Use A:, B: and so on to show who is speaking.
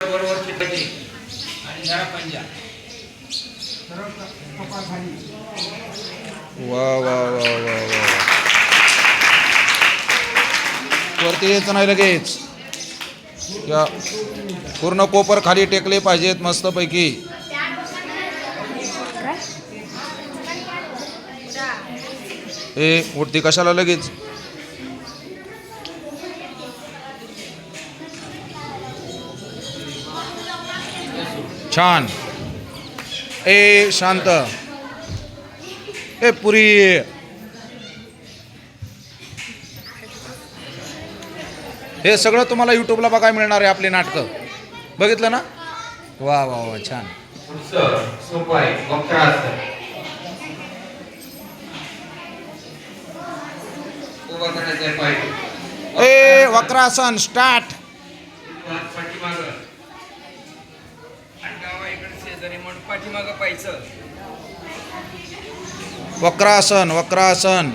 A: बरोबर आणि जरा पंजा.
B: वा वा वा वा वा वरती यायचं नाही लगेच. या. पूर्ण कोपर खाली टेकले पाहिजेत मस्तपैकी. ए उठती कशाला लगेच? छान. ए शांत. ए पुरी. हे सगळं तुम्हाला यूट्यूबला बघाय मिळणार आहे आपले नाटकं. बघितलं ना? वा वा वा छान. ए वक्रासन स्टार्ट
A: पाठीमागं आणि गावा पाठीमागं
B: वक्रासन वक्रासन.